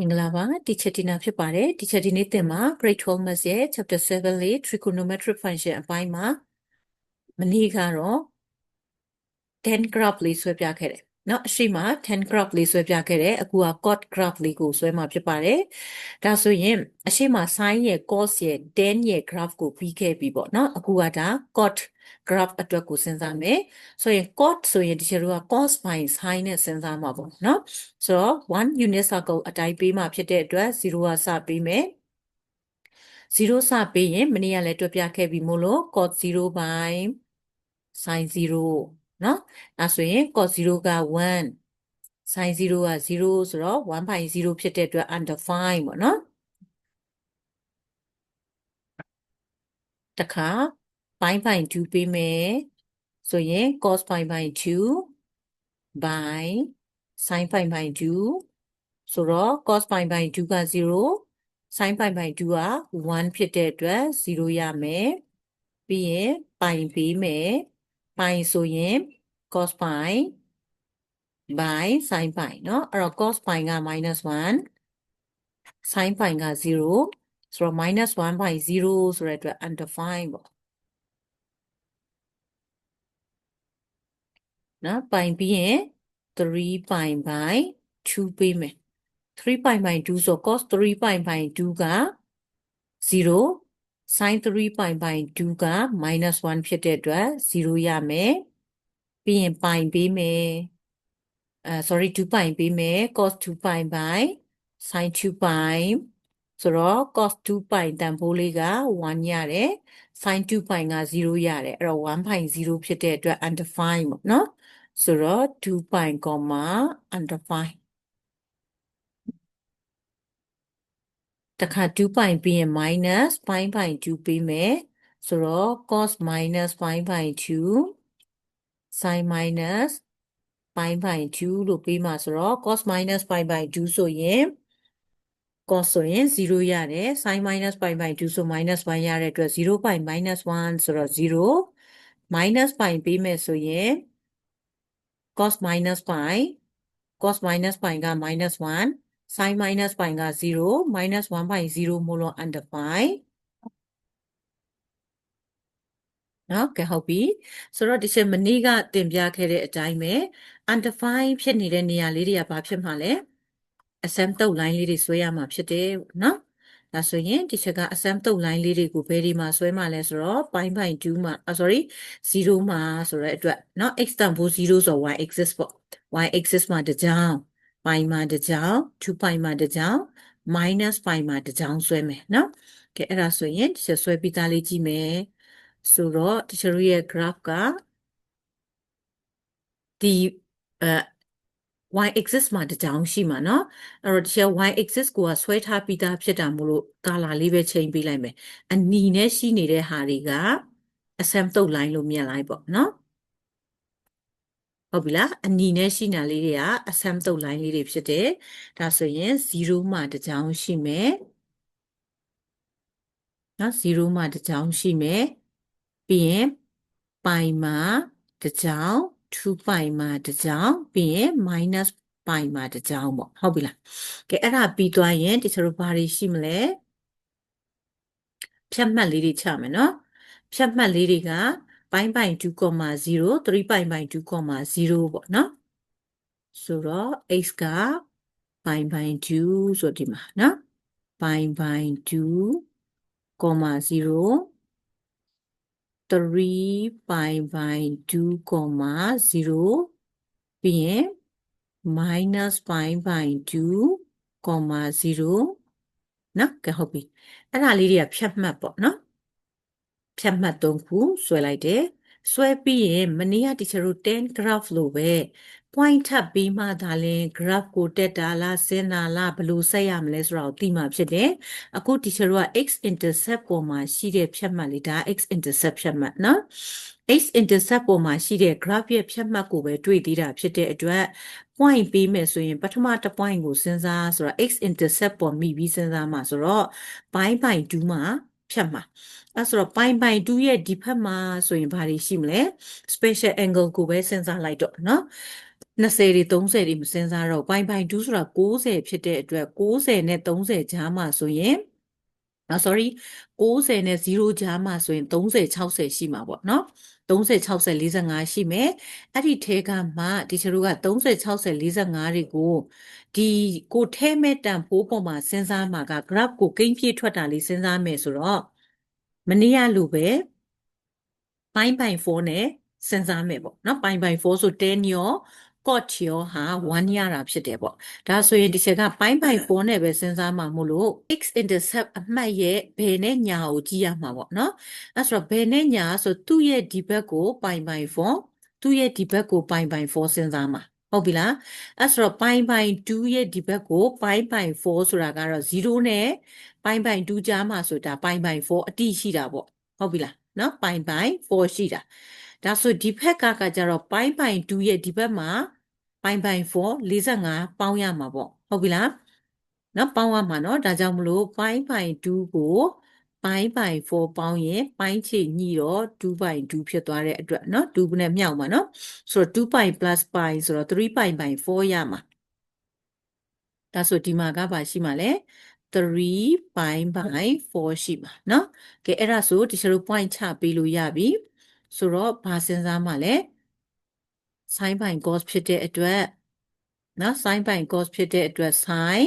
မင်္ဂလာပါ teacher Tina ဖြစ်ပါတယ် teacher ဒီနေ့သင်မှာ grade 12 maths ရဲ့ chapter 7လေး trigonometric function အပိုင်းမှာမနေ့ကတော့10 graph လေးဆွဲပြခဲ့တယ် နော်အရှိမ10 crop လေးဆွဲပြခဲ့တယ်အခုက cot graph လေးကိုဆွဲမှာဖြစ်ပါတယ်ဒါဆိုရင်အရှိမ sin ရဲ့ cos ရဲ့ tan ရဲ့ graph ကိုပြီးခဲ့ပြီပေါ့နော်အခုကဒါ cot graph အတွက်ကိုစဉ်းစားမယ်ဆိုရင် cot ဆိုရင်ဒီချက်တို့က cos by sin နဲ့စဉ်းစားမှာပေါ့နော်ဆိုတော့1 unit circle အတိုင်းပေးမှာဖြစ်တဲ့အတွက်0ကစပေးမယ်0စပေးရင်မနေ့ကလည်းတွက်ပြခဲ့ပြီမို့လို့ cos 0 by sin 0 နော်အဲဆိုရင် cos 0က1 sin 0က0ဆိုတော့1 by 0ဖြစ်တဲ့အတွက် under 5ပေါ့နော်တခါ pi by 2ပေးမယ်ဆိုရင် cos pi by 2 by sin pi by 2ဆိုတော့ cos pi by 2က0 sin pi by 2က1ဖြစ်တဲ့အတွက်0ရမယ်ပြီးရင် pi ပေးမယ် pi ဆိုရင် cos pi by sin pi เนาะအဲ့တော့ cos pi က -1 sin pi က0ဆိုတော့ -1 by 0ဆိုတဲ့အတွက် under 5ပေါ့နော်ပိုင်ပြီးရင်3ပိုင် by 2ပေးမယ်3ပိုင် by 2ဆို cos 3ပိုင် by 2က0 sin 3ပိုင် by 2က -1 ဖြစ်တဲ့အတွက်0ရမယ်ပြီးရင်ပိုင်ပေးမယ်အဲ sorry 2ပိုင်ပေးမယ် cos 2ပိုင် by sin 2ပိုင်ဆိုတော့ cos 2ပိုင်တန်ဖိုးလေးက1ရတယ် sin 2ပိုင်က0ရတယ်အဲ့တော့1ပိုင်0ဖြစ်တဲ့အတွက် under 5ပေါ့နော်ဆိုတော့2 pi comma under တခါ2 pi ပြီးရင် minus 5 pi 2ပေးမယ်ဆိုတော့ cos minus 5 pi 2 sin minus 5 pi 2လို့ပေးမှာဆိုတော့ cos minus 5 pi 2ဆိုရင် cos ဆိုရင်0ရတယ် sin minus 5 pi 2ဆို minus 1ရတဲ့အတွက်0 pi minus 1ဆိုတော့0 minus pi ပေးမယ်ဆိုရင် cos minus pi cos minus pi က minus 1 sin minus pi က0 minus 1 by 0မို့လို့ under pi နော်ကဲဟုတ်ပြီဆိုတော့ဒီချက်မနေ့ကတင်ပြခဲ့တဲ့အတိုင်းပဲ under 5ဖြစ်နေတဲ့နေရာလေးတွေကဘာဖြစ်မှာလဲ assam တုတ် line လေးတွေဆွဲရမှာဖြစ်တယ်နော်ဒါဆိုရင်ဒီချက်က assam တုတ် line လေးတွေကိုဘယ်ဒီမှာဆွဲမှာလဲဆိုတော့ pi by 2မှာ sorry 0မှာဆိုတဲ့အတွက်เนาะ x တန်ဖိုး0ဆို y axis ပေါ့ y axis မှာတစ်ကြောင်း pi မှာတစ်ကြောင်း2 pi မှာတစ်ကြောင်း minus pi မှာတစ်ကြောင်းဆွဲမယ်เนาะကဲအဲ့ဒါဆိုရင်ဒီချက်ဆွဲပြီးသားလေးကြည့်မယ်ဆိုတော့ဒီချက်ရဲ့ graph ကဒီအဲ y axis မှာတစ်ကြောင်းရှိမှာเนาะအဲ့တော့ဒီချက် y axis ကိုကဆွဲထားပြီးသားဖြစ်တာမို့လို့ color လေးပဲချိန်ပေးလိုက်မယ်အနီနဲ့ရှိနေတဲ့ဟာတွေက asymptote line လို့မြင်လိုက်ပေါ့เนาะ ဟုတ်ပြီလားအနီနဲ့ရှိနေတာလေးတွေက asymptote line လေးတွေဖြစ်တယ်ဒါဆိုရင်0မှာတစ်ကြောင်းရှိမယ်နော်0မှာတစ်ကြောင်းရှိမယ်ပြီးရင်ပိုင်မှာတစ်ကြောင်း2ပိုင်မှာတစ်ကြောင်းပြီးရင် minus ပိုင်မှာတစ်ကြောင်းပေါ့ဟုတ်ပြီလားကဲအဲ့ဒါပြီးသွားရင်တချို့ဘာတွေရှိမလဲဖြတ်မှတ်လေးတွေချမယ်နော်ဖြတ်မှတ်လေးတွေက ပိုင်းပိုင်း2.0 3ပိုင်းပိုင်း2.0ပေါ့နော်ဆိုတော့ x ကပိုင်းပိုင်း2ဆိုဒီမှာနော်ပိုင်းပိုင်း2.0 3 pi by 2, ပြီးရင် minus pi by 2, 0နော်ကဲဟုတ်ပြီအဲ့ဒါလေးတွေကဖြတ်မှတ်ပေါ့နော် ဖြတ်မှတ်၃ခုဆွဲလိုက်တယ်ဆွဲပြီးရင်မနေ့ကတီချာတို့10 graph လို့ပဲ point ထပ်ပြီးမှဒါလင် graph ကိုတက်တာလားဆင်းတာလားဘယ်လိုဆက်ရမလဲဆိုတာကိုသိမှဖြစ်တယ်အခု teacher တို့က x intercept ပေါ်မှာရှိတဲ့ဖြတ်မှတ်လေးဒါ x intercept ဖြတ်မှတ်နော် x intercept ပေါ်မှာရှိတဲ့ graph ရဲ့ဖြတ်မှတ်ကိုပဲတွေ့သေးတာဖြစ်တဲ့အတွက် point ပေးမယ်ဆိုရင်ပထမတစ် point ကိုစဉ်းစားဆိုတော့ x intercept ပေါ်မိပြီးစဉ်းစားမှာဆိုတော့ pi by 2မှာ ဖြတ်မှာအဲဆိုတော့ pi by 2ရဲ့ဒီဘက်မှာဆိုရင်ဘာတွေရှိမလဲ special angle ကိုပဲစဉ်းစားလိုက်တော့เนาะ 20တွေ30တွေမစဉ်းစားတော့ပိုင်ပိုင်2ဆိုတာ60ဖြစ်တဲ့အတွက်60နဲ့30ကြားမှာဆိုရင်နော် sorry 60နဲ့0ကြားမှာဆိုရင်30 60ရှိမှာပေါ့နော် 30 60 45ရှိမယ်အဲ့ဒီထဲကမှဒီချတို့က30 60 45တွေကိုဒီကိုထဲမဲ့တန်ဖိုးပေါ်မှာစဉ်းစားမှာက graph ကိုကိန်းပြည့်ထွက်တာလေးစဉ်းစားမယ်ဆိုတော့မနေ့ကလိုပဲပိုင်းပိုင်4နဲ့စဉ်းစားမယ်ပေါ့နော်ပိုင်းပိုင်4ဆို10ရော cot ရောဟာ1ရတာဖြစ်တယ်ပေါ့ဒါဆိုရင်ဒီချက်ကပိုင်းပိုင်4နဲ့ပဲစဉ်းစားမှာမို့လို့ x intercept အမှတ်ရဲ့ဘယ်နဲ့ညာကိုကြည့်ရမှာပေါ့နော်အဲ့ဆိုတော့ဘယ်နဲ့ညာဆိုသူ့ရဲ့ဒီဘက်ကိုပိုင်းပိုင်4သူ့ရဲ့ဒီဘက်ကိုပိုင်းပိုင်4စဉ်းစားမှာဟုတ်ပြီလားအဲ့ဆိုတော့ပိုင်းပိုင်2ရဲ့ဒီဘက်ကိုပိုင်းပိုင်4ဆိုတာကတော့0နဲ့ပိုင်းပိုင်2ကြားမှာဆိုတာပိုင်းပိုင်4အတိရှိတာပေါ့ဟုတ်ပြီလားနော်ပိုင်းပိုင်4ရှိတာဒါဆိုဒီဘက်ကကကြတော့ပိုင်းပိုင်2ရဲ့ဒီဘက်မှာ 5 by 4 45ပေါင်းရမှာပေါ့ဟုတ်ပြီလားနော်ပေါင်းရမှာနော်ဒါကြောင့်မလို့5 by 2ကို5 by 4ပေါင်းရင်ပိုင်းချေညိတော့2 by 2ဖြစ်သွားတဲ့အတွက်နော်2နဲ့မြောက်မှာနော်ဆိုတော့2 by plus by ဆိုတော့3 by by 4ရမှာဒါဆိုဒီမှာကဘာရှိမှာလဲ3 by by 4ရှိမှာနော်ကဲအဲ့ဒါဆိုတချို့ point ချပေးလို့ရပြီဆိုတော့ဘာစဉ်းစားမှာလဲ3 sin ပိုင်း cos ဖြစ်တဲ့အတွက်เนาะ sin ပိုင်း cos ဖြစ်တဲ့အတွက် sin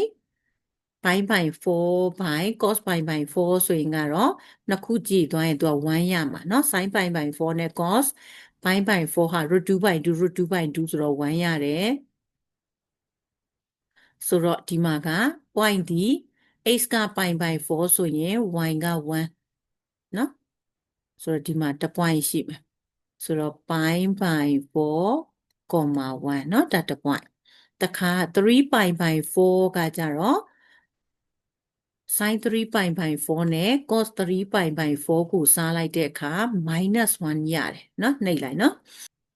ပိုင်းပိုင်း4ပိုင်း cos ပိုင်းပိုင်း4ဆိုရင်ကတော့နှစ်ခုကြည့်သွားရင်သူက1ရမှာเนาะ sin ပိုင်းပိုင်း4နဲ့ cos ပိုင်းပိုင်း4ဟာ √2 ပိုင်း2 √2 ပိုင်း2ဆိုတော့1ရတယ်ဆိုတော့ဒီမှာက point ဒီ x ကပိုင်ပိုင်4ဆိုရင် y က1เนาะဆိုတော့ဒီမှာတစ် point ရှိမယ်ဆိုတော့ပိုင်ပိုင်4 1เนาะဒါတစ် point တခါ3ပိုင်ပိုင်4ကကြတော့ sin 3ပိုင်ပိုင်4နဲ့ cos 3ပိုင်ပိုင်4ကိုစားလိုက်တဲ့အခါ -1 ရတယ်เนาะနှိပ်လိုက်เนาะ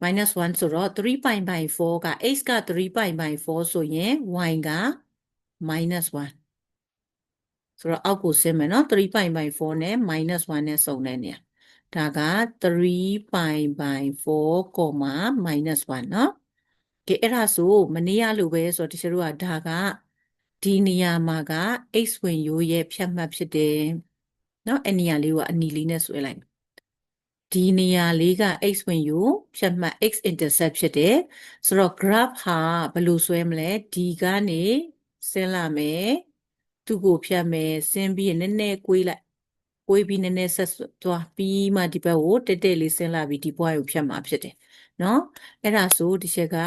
minus 1ဆိုတော့3ပိုင်ပိုင်4က x က3ပိုင်ပိုင်4ဆိုရင် y က minus 1ဆိုတော့အောက်ကိုဆင်းမယ်နော်3ပိုင်ပိုင်4နဲ့ minus 1နဲ့စုံတဲ့နေရာ ဒါက3ပိုင်ပိုင်4 minus 1เนาะကဲအဲ့ဒါဆိုမနေ့ကလိုပဲဆိုတော့တချို့ကဒါကဒီနေရာမှာက x ဝင်ရိုးရဲ့ဖြတ်မှတ်ဖြစ်တယ်เนาะအဲ့နေရာလေးကိုအနီလေးနဲ့ဆွဲလိုက်ဒီနေရာလေးက x ဝင်ယူဖြတ်မှတ် x intercept ဖြစ်တယ်ဆိုတော့ graph ဟာဘယ်လိုဆွဲမလဲဒီကနေဆင်းလာမယ်သူ့ကိုဖြတ်မယ်ဆင်းပြီးရင်နည်းနည်းကွေးလိုက် ကွေးပြီးနည်းနည်းဆက်သွားပြီးမှဒီဘက်ကိုတက်တက်လေးဆင်းလာပြီးဒီဘွားကိုဖြတ်မှာဖြစ်တယ်နော်အဲ့ဒါဆိုဒီချက်က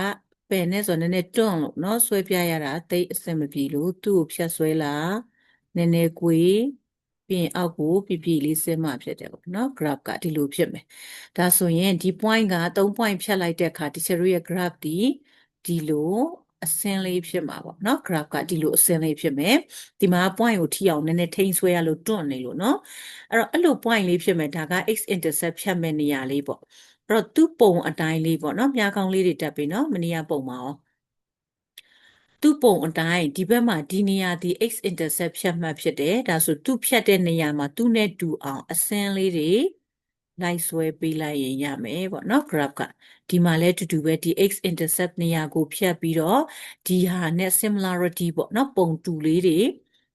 ပယ်နဲ့ဆိုနည်းနည်းတွန့်လို့နော်ဆွဲပြရတာတိတ်အဆင်မပြေလို့သူ့ကိုဖြတ်ဆွဲလာနည်းနည်းကွေးပြီးရင်အောက်ကိုပြပြလေးဆင်းမှဖြစ်တယ်ပေါ့နော် graph ကဒီလိုဖြစ်မယ်ဒါဆိုရင်ဒီ point က3 point ဖြတ်လိုက်တဲ့အခါ teacher ရဲ့ graph ဒီဒီလို အစင်းလေးဖြစ်မှာပေါ့နော် graph ကဒီလိုအစင်းလေးဖြစ်မယ်ဒီမှာ point ကိုထိအောင်နည်းနည်းထိန်းဆွဲရလို့တွန့်နေလို့နော်အဲ့တော့အဲ့လို point လေးဖြစ်မယ်ဒါက x intercept ဖြတ်မဲ့နေရာလေးပေါ့အဲ့တော့သူ့ပုံအတိုင်းလေးပေါ့နော်မြားကောင်းလေးတွေတက်ပြီနော်မနီးရပုံမှာရောသူ့ပုံအတိုင်းဒီဘက်မှာဒီနေရာဒီ x intercept ဖြတ်မှတ်ဖြစ်တယ်ဒါဆိုသူ့ဖြတ်တဲ့နေရာမှာသူ့နဲ့တူအောင်အစင်းလေးတွေ လိုက်ဆွဲပေးလိုက်ရင်ရမယ်ပေါ့နော် graph ကဒီမှာလဲတူတူပဲဒီ x intercept နေရာကိုဖြတ်ပြီးတော့ဒီဟာနဲ့ similarity ပေါ့နော်ပုံတူလေးတွေ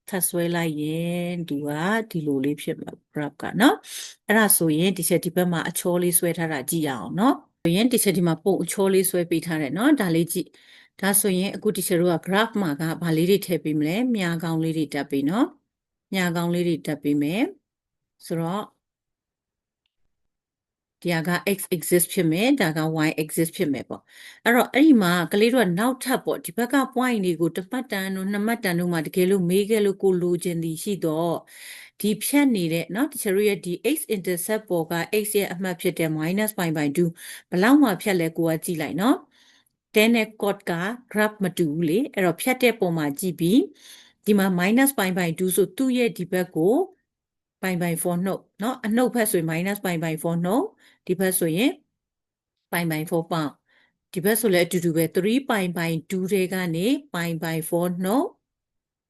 ထပ်ဆွဲလိုက်ရင်သူကဒီလိုလေးဖြစ်မှာ graph ကနော်အဲ့ဒါဆိုရင်ဒီချက်ဒီဘက်မှာအချောလေးဆွဲထားတာကြည့်ရအောင်နော်ဆိုရင်ဒီချက်ဒီမှာပုံအချောလေးဆွဲပေးထားတယ်နော်ဒါလေးကြည့်ဒါဆိုရင်အခု teacher တို့က graph မှာကဘာလေးတွေထည့်ပေးမလဲမြားကောင်းလေးတွေတက်ပေးနော်မြားကောင်းလေးတွေတက်ပေးမယ်ဆိုတော့ ဒီက x exist ဖြစ်မယ်ဒါက y exist ဖြစ်မယ်ပေါ့အဲ့တော့အဲ့ဒီမှာကလေးတို့ကနောက်ထပ်ပေါ့ဒီဘက်က point တွေကိုတစ်ပတ်တန်တို့နှစ်မှတ်တန်တို့မှာတကယ်လို့မေးခဲ့လို့ကိုလိုချင်သည်ရှိတော့ဒီဖြတ်နေတဲ့เนาะတချို့ရဲ့ဒီ x intercept ပေါ်က x ရဲ့အမှတ်ဖြစ်တဲ့ -5/2 ဘယ်လောက်မှဖြတ်လဲကိုကကြည့်လိုက်เนาะ10နဲ့ cot က graph မတူဘူးလေအဲ့တော့ဖြတ်တဲ့ပုံမှာကြည့်ပြီးဒီမှာ -5/2 ဆိုသူ့ရဲ့ဒီဘက်ကိုပိုင်ပိုင်4နှုတ်เนาะအနှုတ်ဖက်ဆိုရင် minus ပိုင်ပိုင်4နှုတ် ဒီဘက်ဆိုရင်ပိုင်ပိုင်4 pound ဒီဘက်ဆိုလည်းအတူတူပဲ3ပိုင်ပိုင်2တွေကနေပိုင်ပိုင်4နှုတ်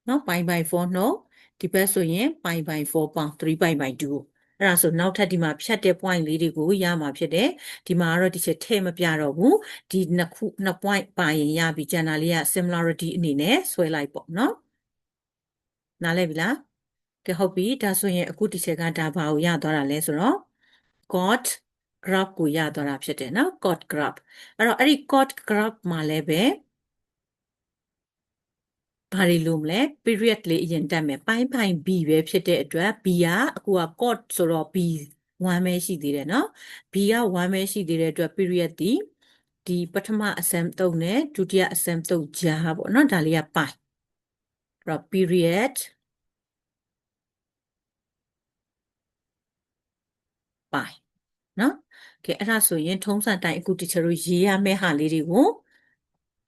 နော်ပိုင်ပိုင်4နှုတ်ဒီဘက်ဆိုရင်ပိုင်ပိုင်4 pound 3ပိုင်ပိုင်2ကိုအဲ့ဒါဆိုနောက်ထပ်ဒီမှာဖြတ်တဲ့ point လေးတွေကိုရမှာဖြစ်တယ်ဒီမှာကတော့ဒီချက်ထည့်မပြတော့ဘူးဒီနှစ်ခုနှစ် point ပါရင်ရပြီကျန်တာလေးက similarity အနေနဲ့ဆွဲလိုက်ပေါ့နော်နားလည်ပြီလားကဲဟုတ်ပြီဒါဆိုရင်အခုဒီချက်ကဒါဘာကိုရသွားတာလဲဆိုတော့ got graph ကိုရသွားတာဖြစ်တယ်နော် got graph အဲ့တော့အဲ့ဒီ got graph မှာလည်းပဲဘာတွေလို့မလဲ period လေးအရင်တက်မယ်ပိုင်းပိုင်း b ပဲဖြစ်တဲ့အတွက် b ကအခုက got ဆိုတော့ b 1ပဲရှိသေးတယ်နော် b က1ပဲရှိသေးတဲ့အတွက် period ဒီဒီပထမအစမ်းတုံးနဲ့ဒုတိယအစမ်းတုံးကြားပေါ့နော်ဒါလေးကပိုင်းအဲ့တော့ period ပိုင်းနော် ကဲအဲ့ဒါဆိုရင်ထုံးစံတိုင်းအခုတချို့ရေးရမယ့်ဟာလေးတွေကို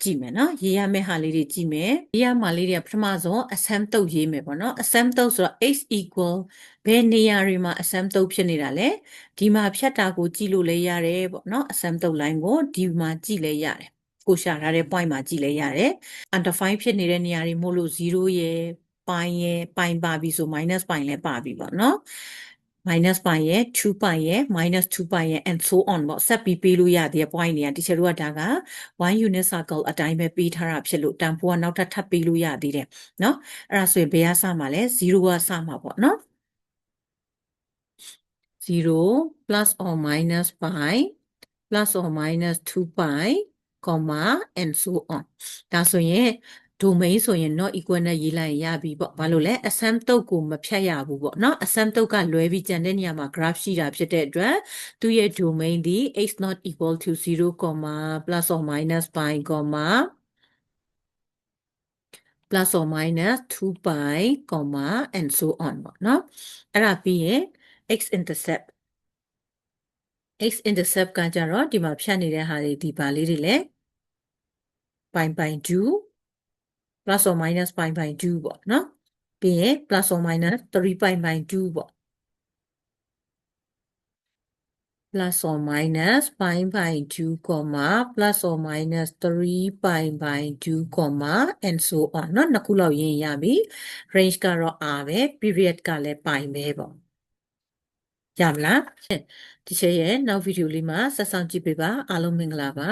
ကြည့်မယ်နော်ရေးရမယ့်ဟာလေးတွေကြည့်မယ်ရေးရမှာလေးတွေကပထမဆုံး assam တုပ်ရေးမယ်ပေါ့နော် assam တုပ်ဆိုတော့ x equal ဘယ်နေရာတွေမှာ assam တုပ်ဖြစ်နေတာလဲဒီမှာဖြတ်တာကိုကြည့်လို့လည်းရတယ်ပေါ့နော် assam တုပ် line ကိုဒီမှာကြည့်လည်းရတယ်ကိုရှာထားတဲ့ point မှာကြည့်လဲရတယ် undefined ဖြစ်နေတဲ့နေရာတွေမို့လို့0ရယ်ပိုင်းရယ်ပိုင်းပါပြီဆို minus ပိုင်းလည်းပါပြီပေါ့နော် minus ပိုင်းရယ်2ပိုင်းရယ် minus 2ပိုင်းရယ် and so on ပေါ့ဆက်ပြီးပေးလို့ရတဲ့ point တွေကတချို့ကဒါက1 unit circle အတိုင်းပဲပေးထားတာဖြစ်လို့တန်ဖိုးကနောက်ထပ်ထပ်ပေးလို့ရသေးတယ်เนาะအဲ့ဒါဆိုရင်ဘယ်ကစမှာလဲ0ကစမှာပေါ့เนาะ0 plus or minus pi plus or minus 2 pi comma and so on ဒါဆိုရင် domain ဆိုရင် not equal နဲ့ရေးလိုက်ရင်ရပြီပေါ့ဘာလို့လဲ assam တုတ်ကိုမဖြတ်ရဘူးပေါ့နော် assam တုတ်ကလွဲပြီးကြံတဲ့နေရာမှာ graph ရှိတာဖြစ်တဲ့အတွက်သူ့ရဲ့ domain ဒီ x not equal to 0, plus or minus pi, plus or minus 2 pi, and so on ပေါ့နော်အဲ့ဒါပြီးရင် x intercept x intercept ကကြတော့ဒီမှာဖြတ်နေတဲ့ဟာတွေဒီပါလေးတွေလည်းပိုင်ပိုင်2 plus or minus pi by 2ပေါ့နော်ပြီးရင် plus or minus 3 pi by 2ပေါ့ plus or minus pi by 2 comma plus or minus 3 pi by 2 comma and so on เนาะနှစ်ခုလောက်ရေးရပြီ range ကတော့ r ပဲ period ကလည်း pi ပဲပေါ့ရမလားဒီချက်ရဲ့နောက်ဗီဒီယိုလေးမှာဆက်ဆောင်ကြည့်ပေးပါအားလုံးမင်္ဂလာပါ